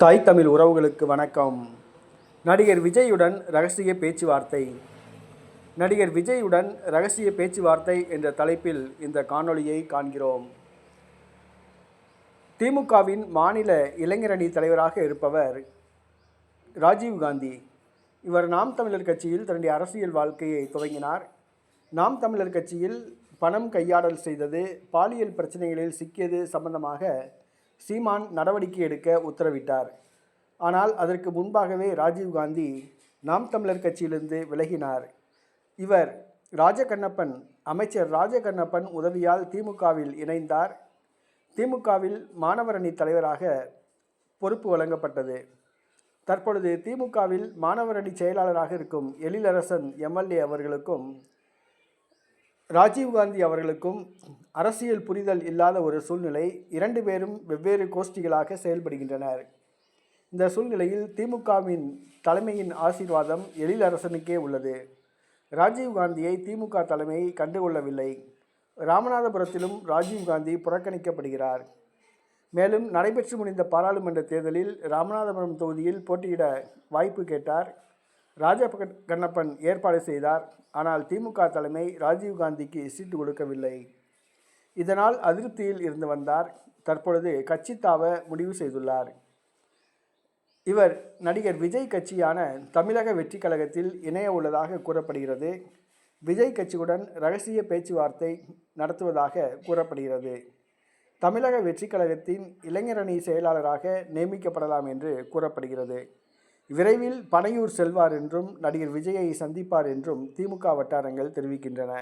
தாய் தமிழ் உறவுகளுக்கு வணக்கம். நடிகர் விஜயுடன் ரகசிய பேச்சுவார்த்தை. நடிகர் விஜயுடன் ரகசிய பேச்சுவார்த்தை என்ற தலைப்பில் இந்த காணொளியை காண்கிறோம். திமுகவின் மாநில இளைஞரணி தலைவராக இருப்பவர் ராஜீவ் காந்தி. இவர் நாம் தமிழர் கட்சியில் தன்னுடைய அரசியல் வாழ்க்கையை துவங்கினார். நாம் தமிழர் கட்சியில் பணம் கையாடல் செய்தது பாலியல் பிரச்சனைகளில் சிக்கியது சம்பந்தமாக சீமான் நடவடிக்கை எடுக்க உத்தரவிட்டார். ஆனால் அதற்கு முன்பாகவே ராஜீவ் காந்தி நாம் தமிழர் கட்சியிலிருந்து விலகினார். இவர் ராஜகண்ணப்பன் அமைச்சர் ராஜகண்ணப்பன் உதவியால் திமுகவில் இணைந்தார். திமுகவில் மாணவரணி தலைவராக பொறுப்பு வழங்கப்பட்டது. தற்பொழுது திமுகவில் மாணவரணி செயலாளராக இருக்கும் எழிலரசன் எம்எல்ஏ அவர்களுக்கும் ராஜீவ்காந்தி அவர்களுக்கும் அரசியல் புரிதல் இல்லாத ஒரு சூழ்நிலை இரண்டு பேரும் வெவ்வேறு கோஷ்டிகளாக செயல்படுகின்றனர். இந்த சூழ்நிலையில் திமுகவின் தலைமையின் ஆசீர்வாதம் எழிலரசனுக்கே உள்ளது. ராஜீவ்காந்தியை திமுக தலைமை கண்டுகொள்ளவில்லை. ராமநாதபுரத்திலும் ராஜீவ்காந்தி புறக்கணிக்கப்படுகிறார். மேலும் நடைபெற்று முடிந்த பாராளுமன்ற தேர்தலில் ராமநாதபுரம் தொகுதியில் போட்டியிட வாய்ப்பு கேட்டார். ராஜ கண்ணப்பன் ஏற்பாடு செய்தார். ஆனால் திமுக தலைமை ராஜீவ்காந்திக்கு சீட்டு கொடுக்கவில்லை. இதனால் அதிருப்தியில் இருந்து வந்தார். தற்பொழுது கட்சி தாவ முடிவு செய்துள்ளார். இவர் நடிகர் விஜய் கட்சியான தமிழக வெற்றி கழகத்தில் இணைய உள்ளதாக கூறப்படுகிறது. விஜய் கட்சியுடன் ரகசிய பேச்சுவார்த்தை நடத்துவதாக கூறப்படுகிறது. தமிழக வெற்றி கழகத்தின் இளைஞரணி செயலாளராக நியமிக்கப்படலாம் என்று கூறப்படுகிறது. விரைவில் பனையூர் செல்வார் என்றும் நடிகர் விஜயை சந்திப்பார் என்றும் திமுக வட்டாரங்கள் தெரிவிக்கின்றன.